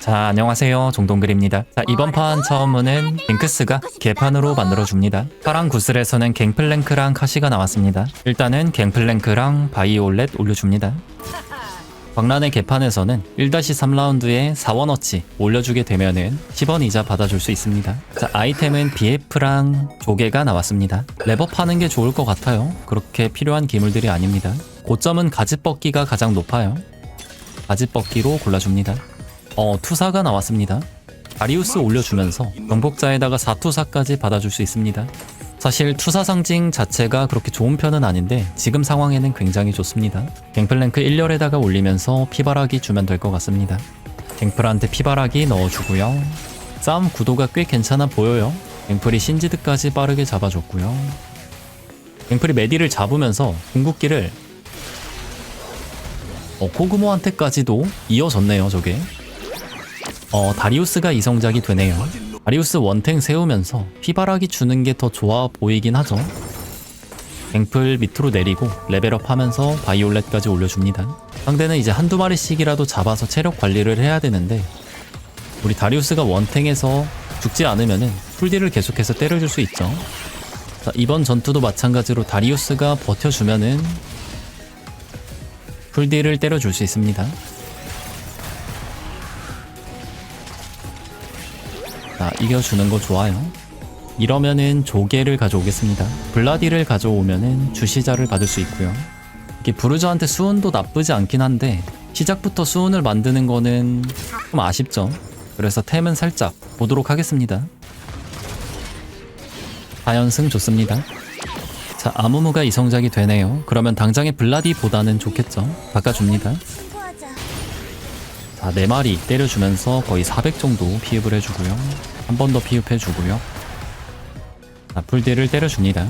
자 안녕하세요. 종동글입니다. 자 이번 판 처음은 갱크스가 개판으로 만들어줍니다. 파랑 구슬에서는 갱플랭크랑 카시가 나왔습니다. 일단은 갱플랭크랑 바이올렛 올려줍니다. 광란의 개판에서는 1-3라운드에 4원어치 올려주게 되면은 10원 이자 받아줄 수 있습니다. 자 아이템은 BF랑 조개가 나왔습니다. 랩업하는 게 좋을 것 같아요. 그렇게 필요한 기물들이 아닙니다. 고점은 가지 뻗기가 가장 높아요. 가지 뻗기로 골라줍니다 어, 투사가 나왔습니다. 아리우스 올려주면서 정복자에다가 4투사까지 받아줄 수 있습니다. 사실 투사 상징 자체가 그렇게 좋은 편은 아닌데 지금 상황에는 굉장히 좋습니다. 갱플랭크 1열에다가 올리면서 피바라기 주면 될 것 같습니다. 갱플한테 피바라기 넣어주고요. 싸움 구도가 꽤 괜찮아 보여요. 갱플이 신지드까지 빠르게 잡아줬고요. 갱플이 메디를 잡으면서 궁극기를 어, 코그모한테까지도 이어졌네요, 저게. 어, 다리우스가 이성작이 되네요. 다리우스 원탱 세우면서 피바라기 주는 게 더 좋아 보이긴 하죠. 갱플 밑으로 내리고 레벨업 하면서 바이올렛까지 올려줍니다. 상대는 이제 한두 마리씩이라도 잡아서 체력 관리를 해야 되는데 우리 다리우스가 원탱에서 죽지 않으면은 풀딜을 계속해서 때려줄 수 있죠. 자, 이번 전투도 마찬가지로 다리우스가 버텨주면은 풀딜을 때려줄 수 있습니다. 자, 이겨주는 거 좋아요. 이러면은 조개를 가져오겠습니다. 블라디를 가져오면은 주시자를 받을 수 있고요. 이게 브루저한테 수운도 나쁘지 않긴 한데 시작부터 수운을 만드는 거는 좀 아쉽죠. 그래서 템은 살짝 보도록 하겠습니다. 4연승 좋습니다. 자, 아무무가 이성작이 되네요. 그러면 당장의 블라디보다는 좋겠죠. 바꿔줍니다. 자, 네 마리 때려주면서 거의 400 정도 피흡을 해주고요. 한 번 더 피흡해주고요. 자, 풀딜을 때려줍니다.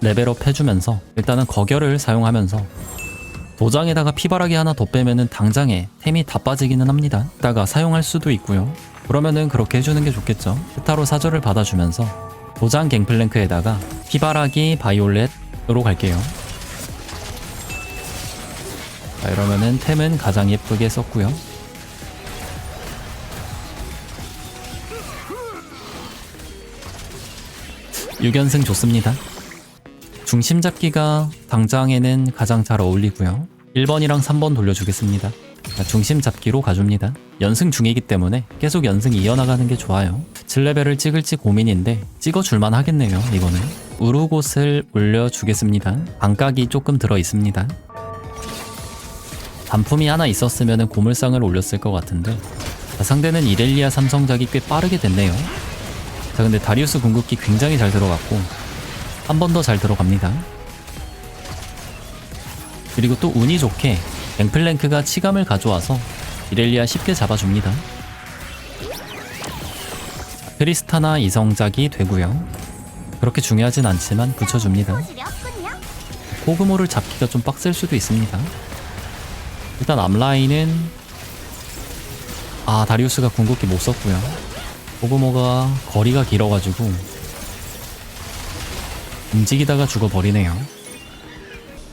레벨업 해주면서 일단은 거결을 사용하면서 도장에다가 피바라기 하나 더 빼면은 당장에 템이 다 빠지기는 합니다. 이따가 사용할 수도 있고요. 그러면은 그렇게 해주는 게 좋겠죠. 스타로 사절을 받아주면서 도장 갱플랭크에다가 피바라기 바이올렛으로 갈게요. 자, 이러면은 템은 가장 예쁘게 썼고요. 유견승 좋습니다. 중심 잡기가 당장에는 가장 잘 어울리고요. 1번이랑 3번 돌려주겠습니다. 자, 중심 잡기로 가줍니다. 연승 중이기 때문에 계속 연승 이어나가는 게 좋아요. 7레벨을 찍을지 고민인데 찍어줄만 하겠네요, 이거는. 우르곳을 올려주겠습니다. 반각이 조금 들어 있습니다. 반품이 하나 있었으면 고물상을 올렸을 것 같은데 자, 상대는 이렐리아 삼성작이 꽤 빠르게 됐네요. 자 근데 다리우스 궁극기 굉장히 잘 들어갔고 한 번 더 잘 들어갑니다. 그리고 또 운이 좋게 앵플랭크가 치감을 가져와서 이렐리아 쉽게 잡아줍니다. 자, 크리스타나 이성작이 되고요. 그렇게 중요하진 않지만 붙여줍니다. 코그모를 잡기가 좀 빡셀 수도 있습니다. 일단 앞라인은 아 다리우스가 궁극기 못 썼고요. 코그모가 거리가 길어가지고 움직이다가 죽어버리네요.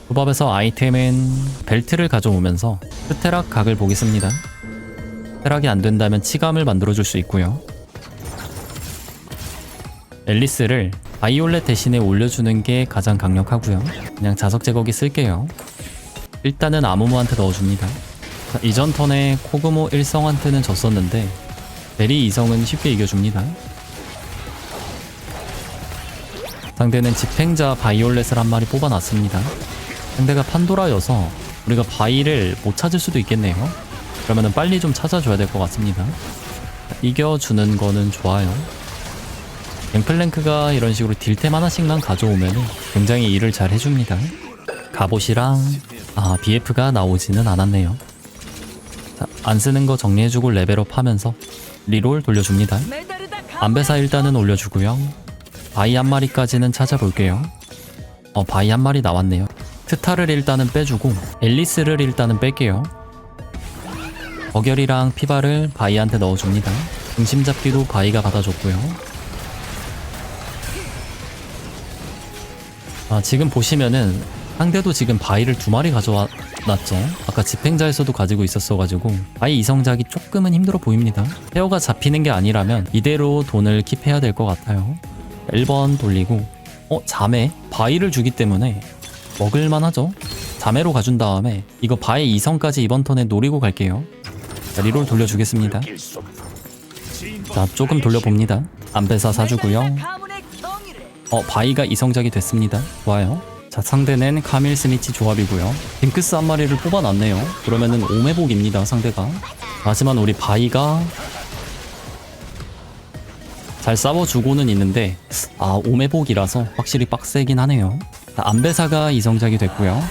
조밥에서 아이템은 벨트를 가져오면서 스테락 각을 보겠습니다. 스테락이 안 된다면 치감을 만들어줄 수 있고요. 앨리스를 바이올렛 대신에 올려주는 게 가장 강력하고요. 그냥 자석 제거기 쓸게요. 일단은 아무무한테 넣어줍니다. 자, 이전 턴에 코그모 1성한테는 졌었는데 베리 2성은 쉽게 이겨줍니다. 상대는 집행자 바이올렛을 한 마리 뽑아놨습니다. 상대가 판도라여서 우리가 바이를 못 찾을 수도 있겠네요. 그러면은 빨리 좀 찾아줘야 될 것 같습니다. 자, 이겨주는 거는 좋아요. 갱플랭크가 이런 식으로 딜템 하나씩만 가져오면 굉장히 일을 잘 해줍니다. 갑옷이랑 아 BF가 나오지는 않았네요. 자, 안 쓰는 거 정리해주고 레벨업 하면서 리롤 돌려줍니다. 안배사 일단은 올려주고요. 바이 한 마리까지는 찾아볼게요. 어 바이 한 마리 나왔네요. 트타를 일단은 빼주고 앨리스를 일단은 뺄게요. 버결이랑 피바를 바이한테 넣어줍니다. 중심 잡기도 바이가 받아줬고요. 아, 지금 보시면은 상대도 지금 바위를 두 마리 가져와 났죠. 아까 집행자에서도 가지고 있었어가지고 바이 이성작이 조금은 힘들어 보입니다. 페어가 잡히는 게 아니라면 이대로 돈을 킵해야 될 것 같아요. 1번 돌리고 어? 자매? 바이를 주기 때문에 먹을만 하죠. 자매로 가준 다음에 이거 바이 이성까지 이번 턴에 노리고 갈게요. 자, 리롤 돌려주겠습니다. 자 조금 돌려봅니다. 안배사 사주고요. 어 바이가 이성작이 됐습니다. 좋아요. 자 상대는 카밀 스미치 조합이고요. 핑크스 한 마리를 뽑아놨네요. 그러면은 오메복입니다 상대가. 하지만 우리 바이가 잘 싸워주고는 있는데 아 오메복이라서 확실히 빡세긴 하네요. 자, 안배사가 이성작이 됐고요.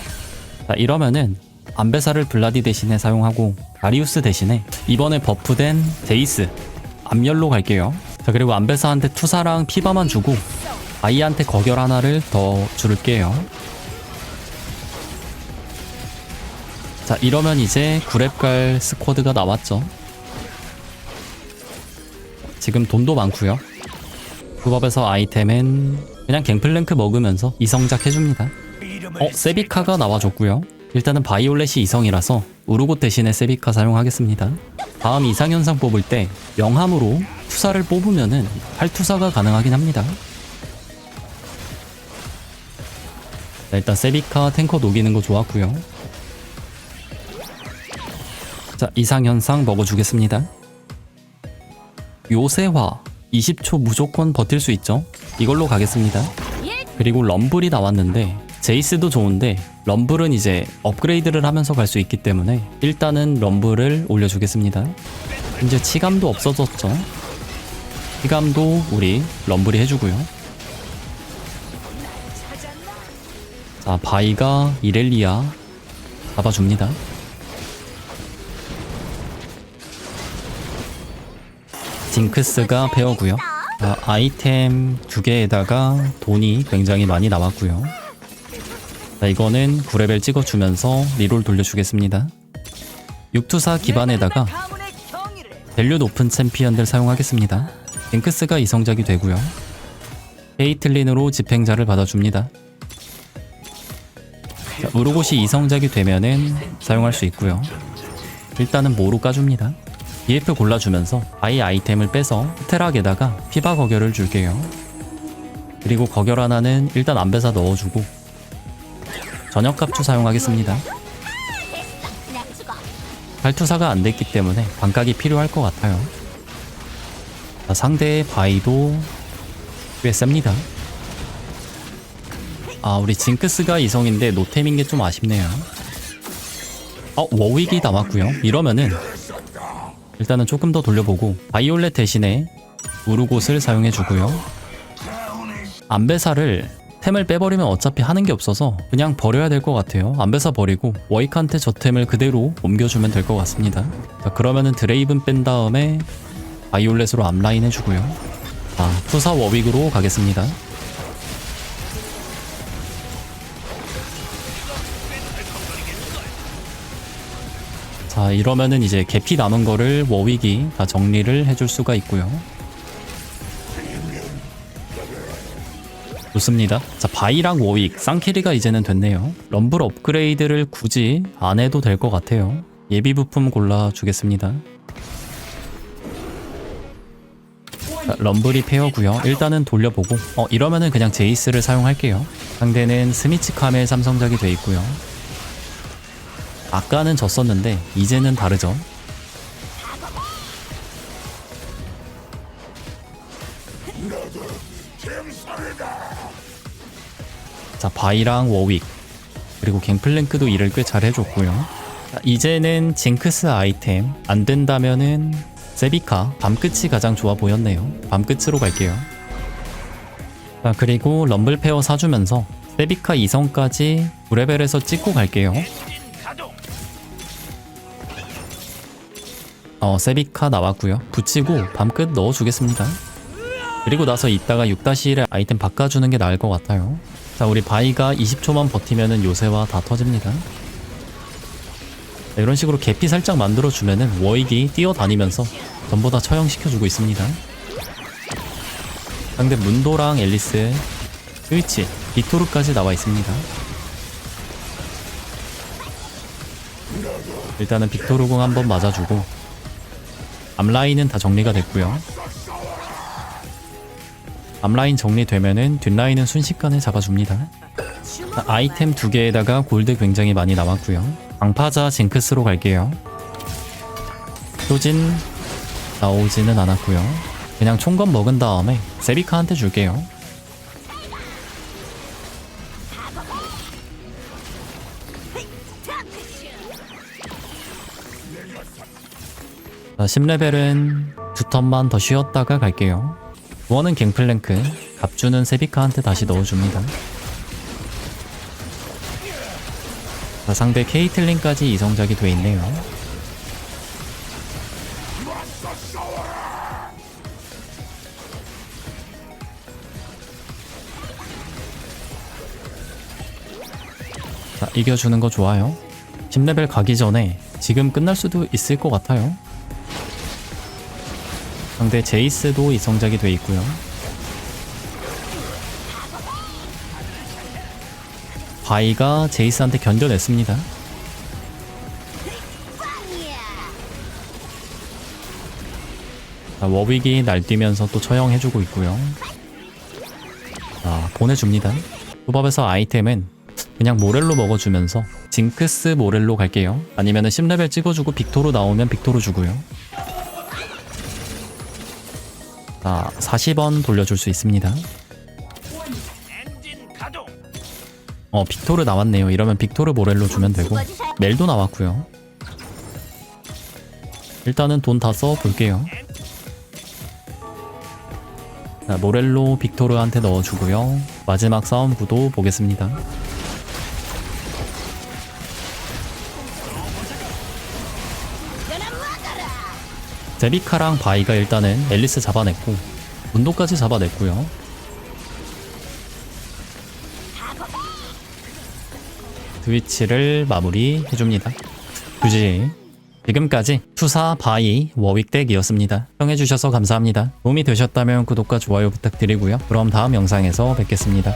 자 이러면은 안배사를 블라디 대신에 사용하고 다리우스 대신에 이번에 버프된 제이스 암열로 갈게요. 자 그리고 안배사한테 투사랑 피바만 주고 아이한테 거결 하나를 더 줄게요. 자 이러면 이제 구랩갈 스쿼드가 나왔죠. 지금 돈도 많고요. 부법에서 아이템은 그냥 갱플랭크 먹으면서 이성작 해줍니다. 어 세비카가 나와줬고요. 일단은 바이올렛이 이성이라서 우르고 대신에 세비카 사용하겠습니다. 다음 이상현상 뽑을 때 영함으로 투사를 뽑으면은 팔투사가 가능하긴 합니다. 자, 일단 세비카 탱커 녹이는 거 좋았고요. 자 이상현상 먹어주겠습니다. 요새화 20초 무조건 버틸 수 있죠. 이걸로 가겠습니다. 그리고 럼블이 나왔는데 제이스도 좋은데 럼블은 이제 업그레이드를 하면서 갈 수 있기 때문에 일단은 럼블을 올려주겠습니다. 이제 치감도 없어졌죠. 치감도 우리 럼블이 해주고요. 자 바이가 이렐리아 잡아줍니다. 징크스가 페어고요. 아, 아이템 두 개에다가 돈이 굉장히 많이 나왔고요. 자, 이거는 9레벨 찍어주면서 리롤 돌려주겠습니다. 6투사 기반에다가 밸류 높은 챔피언들 사용하겠습니다. 징크스가 이성작이 되고요. 케이틀린으로 집행자를 받아줍니다. 자, 우르곳이 이성작이 되면은 사용할 수 있고요. 일단은 모로 까줍니다. EF 골라주면서 아이 아이템을 빼서 테락에다가 피바 거결을 줄게요. 그리고 거결 하나는 일단 안배사 넣어주고 전역갑주 사용하겠습니다. 발투사가 안 됐기 때문에 반각이 필요할 것 같아요. 자, 상대의 바이도 꽤 셉니다. 아 우리 징크스가 이성인데 노템인 게 좀 아쉽네요. 어 워윅이 남았고요. 이러면은 일단은 조금 더 돌려보고 바이올렛 대신에 우르곳을 사용해주고요. 안배사를 템을 빼버리면 어차피 하는 게 없어서 그냥 버려야 될 것 같아요. 안배사 버리고 워익한테 저 템을 그대로 옮겨주면 될 것 같습니다. 자, 그러면은 드레이븐 뺀 다음에 바이올렛으로 앞라인 해주고요. 자, 투사 워윅으로 가겠습니다. 자 이러면은 이제 개피 남은 거를 워윅이 다 정리를 해줄 수가 있고요. 좋습니다. 자 바이랑 워윅 쌍캐리가 이제는 됐네요. 럼블 업그레이드를 굳이 안 해도 될 것 같아요. 예비 부품 골라주겠습니다. 자, 럼블이 페어고요. 일단은 돌려보고 어 이러면은 그냥 제이스를 사용할게요. 상대는 스미치 카멜 삼성작이 돼 있고요 아까는 졌었는데 이제는 다르죠. 자 바이랑 워윅 그리고 갱플랭크도 일을 꽤 잘 해줬고요. 자, 이제는 징크스 아이템 안 된다면은 세비카 밤끝이 가장 좋아 보였네요. 밤끝으로 갈게요. 자 그리고 럼블 페어 사주면서 세비카 2성까지 9레벨에서 찍고 갈게요. 어, 세비카 나왔고요. 붙이고 밤끝 넣어주겠습니다. 그리고 나서 이따가 6-1에 아이템 바꿔주는 게 나을 것 같아요. 자, 우리 바이가 20초만 버티면은 요새와 다 터집니다. 자, 이런 식으로 개피 살짝 만들어주면은 워익이 뛰어다니면서 전부 다 처형시켜주고 있습니다. 상대 문도랑 앨리스, 스위치, 비토르까지 나와 있습니다. 일단은 빅토르궁 한번 맞아주고 앞라인은 다 정리가 됐고요. 앞라인 정리되면은 뒷라인은 순식간에 잡아줍니다. 자, 아이템 두 개에다가 골드 굉장히 많이 남았고요. 강파자 징크스로 갈게요. 효진 나오지는 않았고요. 그냥 총검 먹은 다음에 세비카한테 줄게요 10레벨은 두 턴만 더 쉬었다가 갈게요. 원은 갱플랭크, 갑주는 세비카한테 다시 넣어줍니다. 자, 상대 케이틀린까지 이성작이 돼 있네요. 자, 이겨주는 거 좋아요. 10레벨 가기 전에 지금 끝날 수도 있을 것 같아요. 상대 제이스도 이성작이 돼 있고요. 바이가 제이스한테 견뎌냈습니다. 자, 워윅이 날뛰면서 또 처형해주고 있고요. 자, 보내줍니다. 후밥에서 아이템은 그냥 모렐로 먹어주면서 징크스 모렐로 갈게요. 아니면 은 10레벨 찍어주고 빅토로 나오면 빅토로 주고요. 자, 40원 돌려줄 수 있습니다. 어, 빅토르 나왔네요. 이러면 빅토르 모렐로 주면 되고 멜도 나왔고요. 일단은 돈 다 써 볼게요. 자, 모렐로 빅토르한테 넣어주고요. 마지막 싸움 구도 보겠습니다. 제비카랑 바이가 일단은 앨리스 잡아냈고 문도까지 잡아냈고요. 트위치를 마무리 해줍니다. 굳이 지금까지 투사 바이 워윅 덱이었습니다. 시청해주셔서 감사합니다. 도움이 되셨다면 구독과 좋아요 부탁드리고요. 그럼 다음 영상에서 뵙겠습니다.